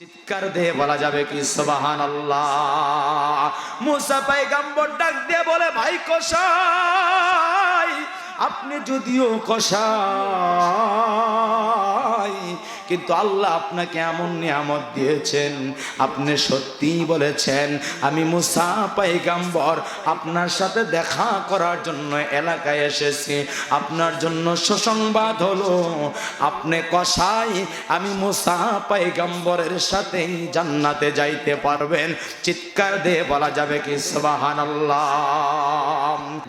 চিৎকার দিয়ে বলা যাবে কি সোবাহান আল্লাহ মুসা পাইগাম্বর ডাক দিয়ে বলে, ভাই কষাই আপনি যদিও কষাই কিন্তু আল্লাহ আপনাকে এমন নিয়ামত দিয়েছেন, আপনি সত্যিই বলেছেন, আমি মুসা পাইগাম্বর আপনার সাথে দেখা করার জন্য এলাকায় এসেছি, আপনার জন্য সুসংবাদ হলো, আপনি কষাই আমি মুসা পাইগাম্বরের সাথে জান্নাতে যাইতে পারবেন, চিৎকার দিয়ে বলা যাবে কি সুবাহান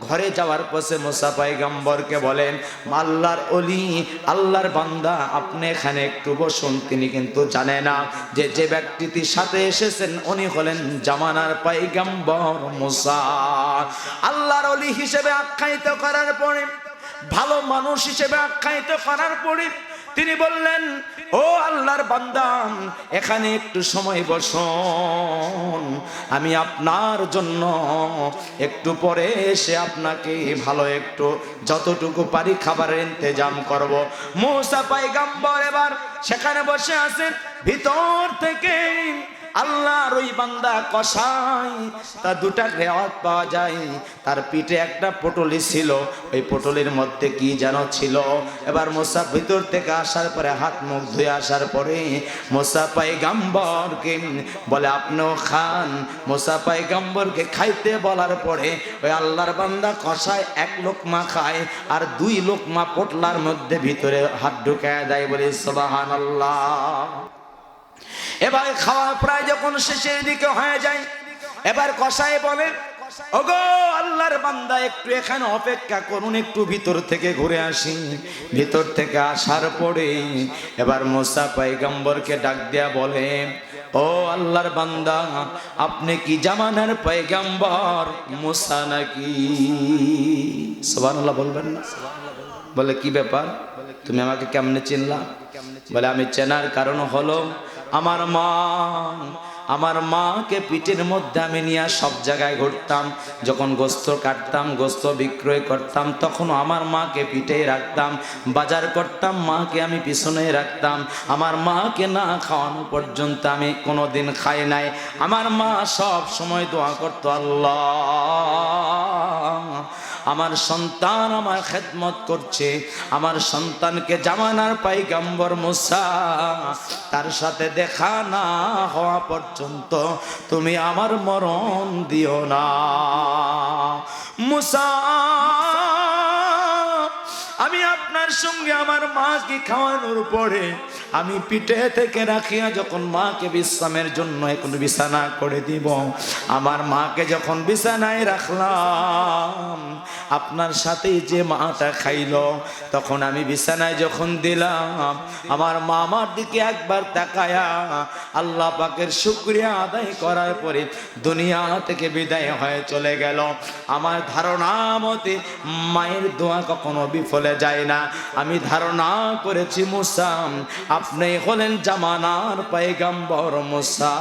ঘরে যাওয়ার পথে মুসা পাইগাম্বরকে বলেন আল্লাহর অলি, আল্লাহর বান্দা, আপনি এখানে একটু বসুন, তিনি কিন্তু জানে না যে যে ব্যক্তিটির সাথে এসেছেন, উনি হলেন জামানার পাইগাম্বর মুসা। আল্লাহর অলি হিসেবে আখ্যায়িত করার পরে, ভালো মানুষ হিসেবে আখ্যায়িত করার পরে তিনি বললেন, ও আল্লাহর বান্দাম এখানে একটু সময় বসুন। আমি আপনার জন্য একটু পরে এসে আপনাকে ভালো একটু যতটুকু পারি খাবারের ইন্তজাম করব। মৌসা পাইগাম্বর এবার সেখানে বসে আছেন, ভিতর থেকে আল্লাহর ওই বান্দা কষাই তার দুটা রেওয়াজ পাওয়া যায়। তার পিঠে একটা পটলি ছিল, ওই পটলির মধ্যে কি যেন ছিল? এবার মোসা ভিতর থেকে আসার পরে, হাত মুখ ধুয়ে আসার পরে মোসা পাই গাম্বরকে বলে, আপনিও খান। মোসা পাই গাম্বরকে খাইতে বলার পরে, ওই আল্লাহর বান্দা কষায় এক লোকমা খায় আর দুই লোকমা পটলার মধ্যে ভিতরে হাত ঢুকায় দেয় বলে সবাহান আল্লাহ এবার খাওয়া প্রায় যখন শেষের দিকে হয়ে যায়, এবার কষায় বলে, ওগো, আল্লাহর বান্দা, একটু এখানে অপেক্ষা করুন, একটু ভিতর থেকে ঘুরে আসি। ভিতর থেকে আসার পরে এবার মোসা পাইগাম্বরকে ডাক দেয়া বলে, ও আল্লাহর বান্দা, আপনি কি জামানার পাইগাম্বর মোসা নাকি? সুবহানাল্লাহ বলবেন না। বলে, কি ব্যাপার? তুমি আমাকে কেমনে চিনলা? বলে, আমি চেনার কারণ হলো আমার মা, আমার মাকে পিঠের মধ্যে আমি নিয়ে সব জায়গায় ঘুরতাম। যখন গোস্ত কাটতাম, গোস্ত বিক্রয় করতাম, তখন আমার মাকে পিঠে রাখতাম। বাজার করতাম, মাকে আমি পিছনে রাখতাম। আমার মাকে না খাওয়ানো পর্যন্ত আমি কোনো দিন খাই নাই। আমার মা সব সময় দোয়া করতো, আল্লাহ আমার সন্তান আমার খেদমত করছে, আমার সন্তানকে জামানার পাইগাম্বর মুসা, তার সাথে দেখা না হওয়া পর্যন্ত তুমি আমার মরণ দিও না। মুসা, আমি আপনার সঙ্গে আমার মাকে খাওয়ানোর পরে আমি পিঠে থেকে রাখিয়া যখন মাকে বিশ্রামের জন্য এখন বিছানা করে দিব, আমার মাকে যখন বিছানায় রাখলাম, আপনার সাথেই যে মাটা খাইলো, তখন আমি বিছানায় যখন দিলাম, আমার মামার দিকে একবার তাকায়া আল্লাহ পাকের শুক্রিয়া আদায় করার পরে দুনিয়া থেকে বিদায় হয়ে চলে গেল। আমার ধারণা মতে মায়ের দোয়া কখনো বিফলে যায় না। আমি ধারণা করেছি, মুসাম আপনি হলেন জামানার পায়গাম্বর মুসা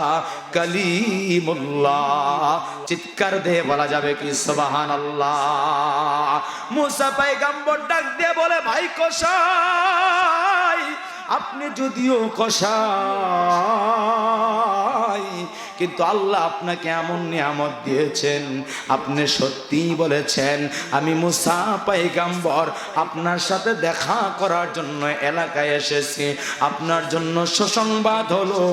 কালিমুল্লাহ। চিৎকার দে বলা যাবে কি সুবাহান আল্লাহ মুসা পায়গাম্বর ডাক দিয়ে বলে, ভাই কষাই আপনি যদিও কষাই কিন্তু আল্লাহ আপনাকে এমন নিয়ামত দিয়েছেন, আপনি সত্যিই বলেছেন, আমি মুসা পাইগাম্বর আপনার সাথে দেখা করার জন্য এলাকায় এসেছি, আপনার জন্য সুসংবাদ হলো,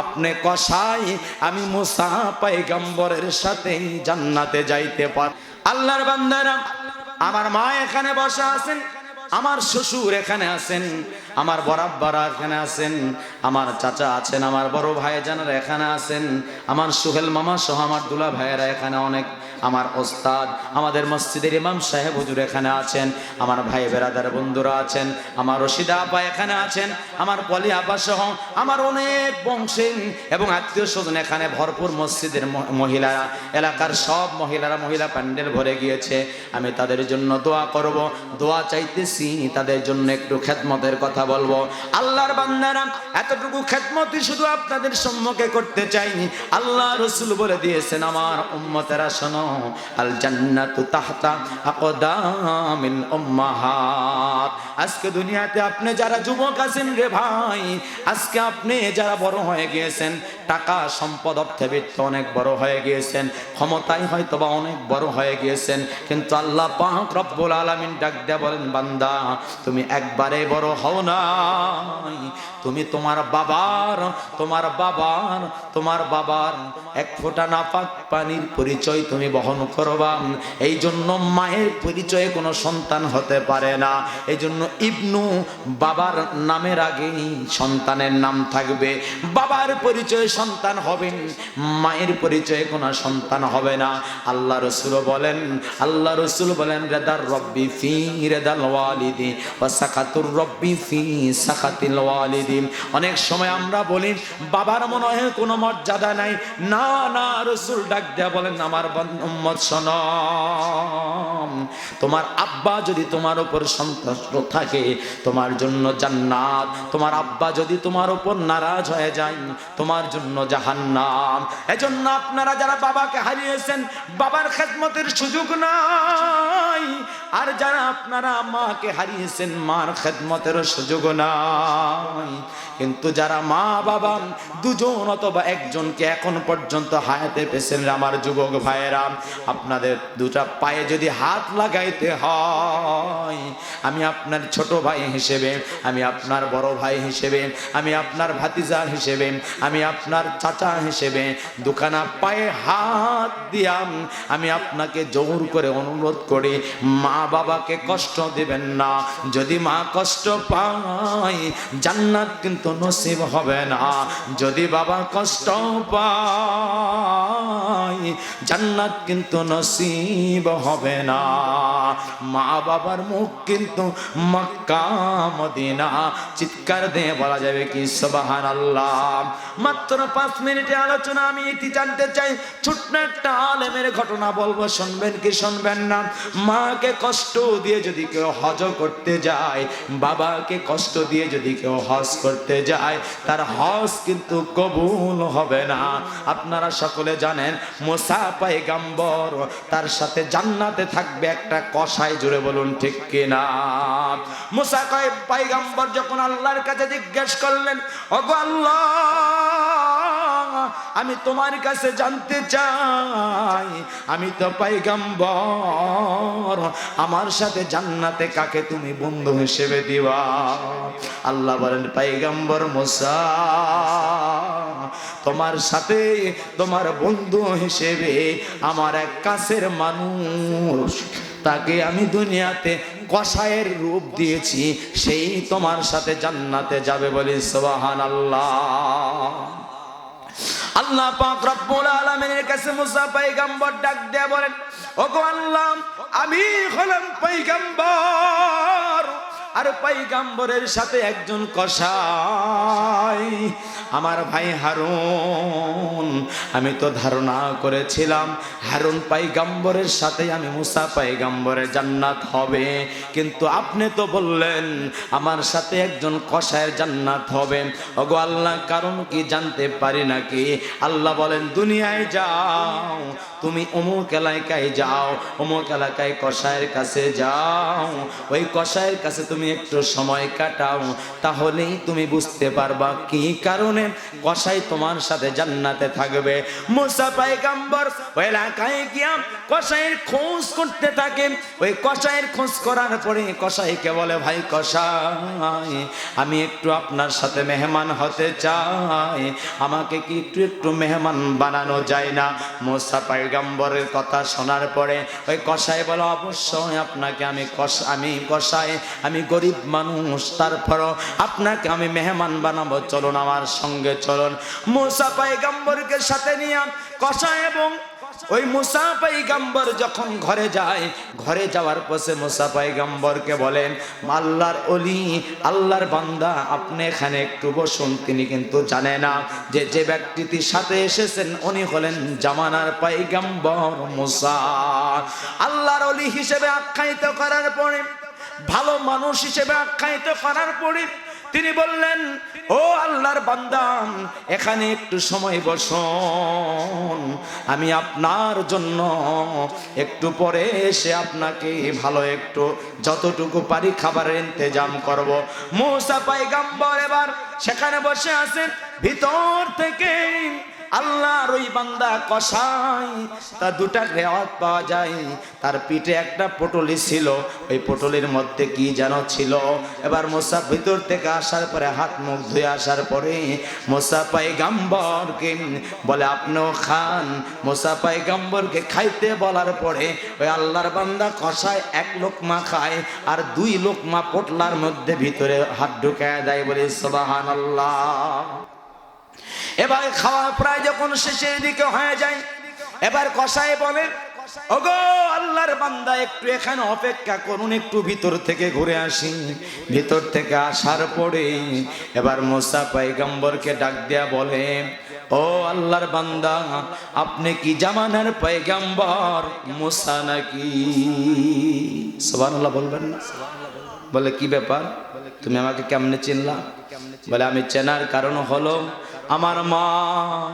আপনি কষাই আমি মুসা পাইগাম্বরের সাথে জান্নাতে যাইতে পার আল্লাহর বান্দারা, আমার মা এখানে বসা আছেন। আমার শ্বশুর এখানে আছেন, আমার বরাব্বারা এখানে আছেন, আমার চাচা আছেন, আমার বড় ভাই জানারা এখানে আছেন, আমার সুহেল মামা সহ আমার দুলা ভাইয়েরা এখানে অনেক। আমার ওস্তাদ, আমাদের মসজিদের ইমাম সাহেব হুজুর এখানে আছেন, আমার ভাই বেরাদার বন্ধুরা আছেন, আমার রশিদা আপা এখানে আছেন, আমার পলি আপা সহ আমার অনেক বংশে এবং আত্মীয় স্বজন এখানে ভরপুর মসজিদের মহিলারা, এলাকার সব মহিলারা মহিলা প্যান্ডেল ভরে গিয়েছে, আমি তাদের জন্য দোয়া করব, দোয়া চাইতেছি, তাদের জন্য একটু খেদমতের কথা বলব। আল্লাহর বান্দারা, এতটুকু খেদমতি শুধু আপনাদের সম্মুখে করতে চাইনি, আল্লাহ রসুল বলে দিয়েছেন, আমার উম্মতেরা শোনো আল জান্নাতু তাহতা আকদামিল উম্মাহাত। আজকে দুনিয়াতে আপনি যারা যুবক আছেন রে ভাই, আজকে আপনি যারা বড় হয়ে গিয়েছেন, টাকা সম্পদ অর্থে বৃত্ত অনেক বড় হয়ে গিয়েছেন, ক্ষমতায় হয়তো বা অনেক বড় হয়ে গিয়েছেন, কিন্তু আল্লাহ পাক রব্বুল আলামিন ডাক দেয়া বলেন, বান্দা, তুমি একবারে বড় হও নাই। তুমি তোমার বাবার তোমার বাবার তোমার বাবার এক ফোঁটা নাপাক পানির পরিচয় তুমি বহন করবা। এই জন্য মায়ের পরিচয়ে কোনো সন্তান হতে পারে না। এই জন্য ইবনু বাবার নামের আগেই সন্তানের নাম থাকবে। বাবার পরিচয়ে সন্তান হবেন, মায়ের পরিচয়ে কোনো সন্তান হবে না। আল্লাহ রসুল বলেন, আল্লাহ রসুল বলেন, রেদার রব্বি ফি, রেদাল ওয়ালিদি বা সাকাতুর রব্বি ফি সাকাতিল ওয়ালিদি। অনেক সময় আমরা বলি, বাবার মনে হয় কোনো মর্যাদা নাই। না না, রসুল ডাক দেয়া বলেন, আমার উম্মত সনম তোমার আব্বা যদি তোমার উপর সন্তুষ্ট থাকে, তোমার জন্য জান্নাত। তোমার আব্বা যদি তোমার উপর নারাজ হয়ে যায়, তোমার জন্য জাহান্নাম। এজন্য আপনারা যারা বাবাকে হারিয়েছেন, বাবার খেদমতের সুযোগ নাই। আর যারা আপনারা মাকে হারিয়েছেন, মার খেদমতের সুযোগ নাই। কিন্তু যারা মা, বাবা, দুজন অথবা একজনকে এখন পর্যন্ত হায়াতে পেয়েছেন, আমার যুবক ভাইয়েরা, আপনাদের দুটা পায়ে যদি হাত লাগাইতে হয়। আমি আপনার ছোট ভাই হিসেবে, আমি আপনার বড় ভাই হিসেবে, আমি আপনার ভাতিজা হিসেবে, আমি আপনার চাচা হিসেবে দুখানা পায়ে হাত দিয়াম। আমি আপনাকে জোর করে অনুরোধ করি, মা বাবাকে কষ্ট দিবেন না। যদি মা কষ্ট পায়, জান্নাত কিন্তু নসিব হবে না। যদি বাবা কষ্ট পায়, জান্নাত কিন্তু নসিব হবে না। মা বাবার মুখ কিন্তু মক্কা, মদিনা। চিৎকার দিয়ে বলা যাবে কি সবাহান আল্লাহ মাত্র পাঁচ মিনিটে আলোচনা, আমি এটি জানতে চাই ছোট্ট একটা আলেমের ঘটনা বলব, শুনবেন কি শুনবেন না? মাকে কষ্ট দিয়ে যদি কেউ হজ করতে যায়, বাবাকে কষ্ট দিয়ে যদি কেউ হজ করতে যায়, তার হজ কিন্তু কবুল হবে না। আপনারা সকলে জানেন, মোসা পাইগাম্বর তার সাথে জান্নাতে থাকবে একটা কষাই জুড়ে বলুন, ঠিক কিনা? মুসা কয় পাইগাম্বর যখন আল্লাহর কাছে জিজ্ঞেস করলেন, ওগো আল্লাহ আমি তোমার কাছে জানতে চাই। আমি তো পাইগাম্বর। আমার সাথে জান্নাতে কাকে তুমি বন্ধু হিসেবে দিবা? আল্লাহ বলেন, পাইগাম্বর মোসা, তোমার সাথে তোমার বন্ধু হিসেবে আমার এক কাছের মানুষ, তাকে আমি দুনিয়াতে কষায়ের রূপ দিয়েছি, সেই তোমার সাথে জান্নাতে যাবে বলি সোবাহান আল্লাহ আল্লাহ পাক রব্বুল আলামিনের কাছে মুসা পয়গম্বর ডাক দেয়া বলেন, ওগো আল্লাহ, আমি হলাম পয়গম্বর। আর পৈগাম্বরের সাথে একজন কসাই। আমার ভাই হারুন, আমি তো ধারণা করেছিলাম হারুন পাইগাম্বরের সাথে আমি মুসা পাইগাম্বরের জান্নাত হবে। কিন্তু আপনি তো বললেন আমার সাথে একজন কসায়ের জান্নাত হবে। ওগো আল্লাহ, কারণ কি জানতে পারি নাকি? আল্লাহ বলেন, দুনিয়ায় যাও, তুমি অমুক এলাকায় যাও, অমুক এলাকায় কসায়ের কাছে যাও। ওই কসায়ের কাছে তুমি একটু সময় কাটাও, তাহলেই তুমি বুঝতে পারবা কি কারণে কসাই তোমার সাথে জান্নাতে থাকবে। মুসা পাইগাম্বর ওই এলাকায় গিয়া কসাইয়ের খোঁজ করতে থাকে। ওই কসাইয়ের খোঁজ করার পরে কসাইকে বলে, ভাই কসাই, আমি একটু আপনার সাথে মেহমান হতে চাই। আমাকে কি একটু একটু মেহমান বানানো যায় না? মোসা পাইগাম্বরের কথা শোনার পরে ওই কসাই বলে, অবশ্যই আপনাকে আমি কষ আমি কসাই, আমি গরিব মানুষ তারপরও আপনাকে আমি মেহমান বানাবো, চলুন আমার সঙ্গে চলুন। মোসা পাইগাম্বরকে সাথে নিয়ে কসাই এবং ওই মুসা পাইগাম্বর যখন ঘরে যায়, ঘরে যাওয়ার পথে মুসা পাইগাম্বরকে বলেন, আল্লাহর অলি আল্লাহর বান্দা, আপনি এখানে একটু বসুন, তিনি কিন্তু জানে না। যে যে ব্যক্তিটির সাথে এসেছেন, উনি হলেন জামানার পাইগাম্বর মুসা। আল্লাহর অলি হিসেবে আখ্যায়িত করার পরে ভালো মানুষ হিসেবে আখ্যায়িত করার পরে তিনি বললেন, ও আল্লাহর বান্দাম এখানে একটু সময় বসুন। আমি আপনার জন্য একটু পরে এসে আপনাকে ভালো একটু যতটুকু পারি খাবারের ইন্তজাম করব। মৌসা পাইগাম্বর এবার সেখানে বসে আছেন, ভিতর থেকে আল্লাহর ওই বান্দা কষাই তা দুটা রেওয়াত পাওয়া যায়। তার পিঠে একটা পটলি ছিল, ওই পটলির মধ্যে কি যেন ছিল? এবার মোসা ভিতর থেকে আসার পরে, হাত মুখ ধুয়ে আসার পরে মোসা পাই গাম্বরকে বলে, আপনিও খান। মোসা পাই গাম্বরকে খাইতে বলার পরে, ওই আল্লাহর বান্দা কষায় এক লোকমা খায় আর দুই লোকমা পটলার মধ্যে ভিতরে হাত ঢুকায় দেয় বলে সবাহান আল্লাহ এবার খাওয়া প্রায় যখন শেষের দিকে হয়ে যায়, এবার কষায় বলে, ওগো, আল্লাহর বান্দা, একটু এখানে অপেক্ষা করুন, একটু ভিতর থেকে ঘুরে আসি। ভিতর থেকে আসার পরে এবার মোসা পাইগাম্বরকে ডাক দেয়া বলে, ও আল্লাহর বান্দা, আপনি কি জামানার পাইগাম্বর মোসা নাকি? সুবহানাল্লাহ বলবেন না। বলে, কি ব্যাপার? তুমি আমাকে কেমনে চিনলা? বলে, আমি চেনার কারণ হলো আমার মা,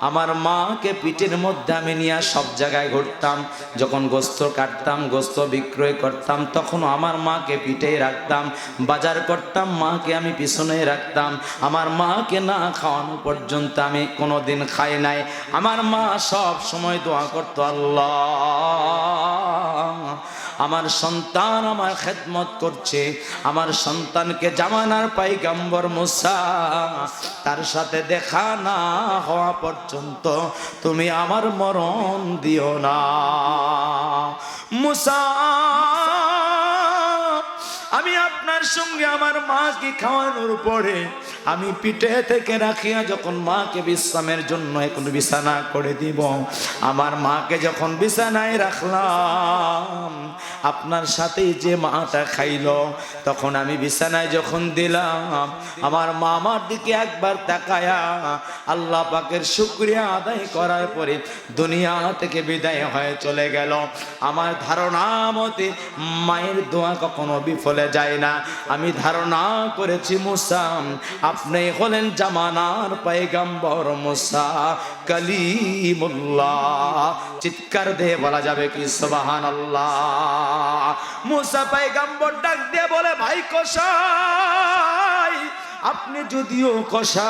আমার মাকে পিঠের মধ্যে আমি নিয়ে সব জায়গায় ঘুরতাম। যখন গোস্ত কাটতাম, গোস্ত বিক্রয় করতাম, তখন আমার মাকে পিঠে রাখতাম। বাজার করতাম, মাকে আমি পিছনে রাখতাম। আমার মাকে না খাওয়ানো পর্যন্ত আমি কোনো দিন খাই নাই। আমার মা সব সময় দোয়া করতো, আল্লাহ। আমার সন্তান আমার খেদমত করছে, আমার সন্তানকে জামানার পাইগাম্বর মুসা, তার সাথে দেখা না হওয়া পর্যন্ত তুমি আমার মরণ দিও না। মুসা আমি আপনার সঙ্গে আমার মাকে খাওয়ানোর পরে আমি পিঠে থেকে রাখিয়া যখন মাকে বিশ্রামের জন্য এখন বিছানা করে দিব, আমার মাকে যখন বিছানায় রাখলাম, আপনার সাথে যে মাটা খাইল, তখন আমি বিছানায় যখন দিলাম, আমার মা আমার দিকে একবার তাকায়া আল্লাহ পাকের শুক্রিয়া আদায় করার পরে দুনিয়া থেকে বিদায় হয়ে চলে গেল। আমার ধারণা মতে মায়ের দোয়া কখনো বিফলে যায় না। আমি ধারণা করেছি মুসাম আপনি হলেন জামানার পাইগাম্বর মুসা, কালিমুল্লাহ। চিৎকার দিয়ে বলা যাবে কি সুবাহান আল্লাহ মুসা পাইগাম্বর ডাক দিয়ে বলে, ভাই কষাই আপনি যদিও কষাই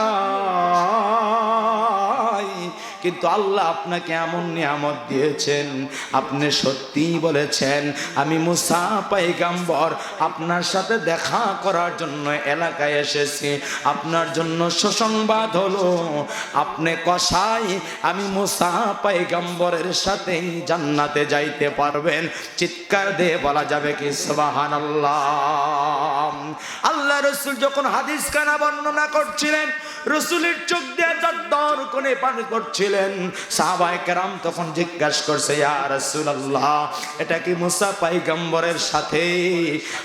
কিন্তু আল্লাহ আপনাকে এমন নিয়ামত দিয়েছেন। আপনি সত্যিই বলেছেন, আমি মুসা পাইগাম্বর আপনার সাথে দেখা করার জন্য এলাকায় এসেছি। আপনার জন্য সুসংবাদ হলো, আপনি কষাই আমি মুসা পাইগাম্বরের সাথে জান্নাতে যাইতে পারবেন। চিৎকার দিয়ে বলা যাবে কি সুবাহান আল্লাহ আল্লাহ রসুল যখন হাদিস কানা বর্ণনা করছিলেন, রসুলের চোখ দিয়ে দর কোনে পানি করছিলেন সাহাবায়ে কেরাম তখন জিজ্ঞাসা করছে, ইয়া রাসূলুল্লাহ, এটা কি মুসা পাইগম্বরের সাথে?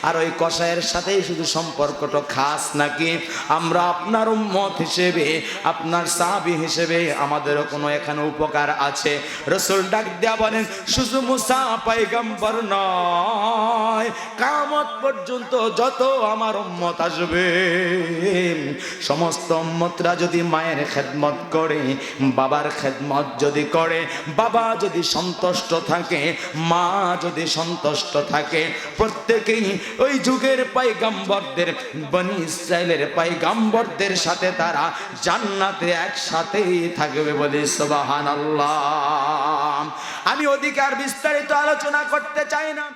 আর ওই কসাইয়ের সাথেই শুধু সম্পর্কটা খাস নাকি? আমরা আপনার উম্মত হিসেবে, আপনার সাহাবী হিসেবে আমাদেরও কোনো এখানে উপকার আছে। রসুল ডাক দেয়া বলেন, শুধু মুসা পাইগম্বর নয় কামত পর্যন্ত যত আমার উম্মত আসবে, সমস্ত উম্মতরা যদি মায়ের খেদমত করে, বাবার খেদমত যদি করে, বাবা যদি সন্তুষ্ট থাকে, মা যদি সন্তুষ্ট থাকে, প্রত্যেকেই ওই যুগের পাইগাম্বরদের, বনি ইসরায়েলের পাইগাম্বরদের সাথে তারা জান্নাতে একসাথেই থাকবে বলে সুবহানাল্লাহ। আমি অধিকার বিস্তারিত আলোচনা করতে চাই না।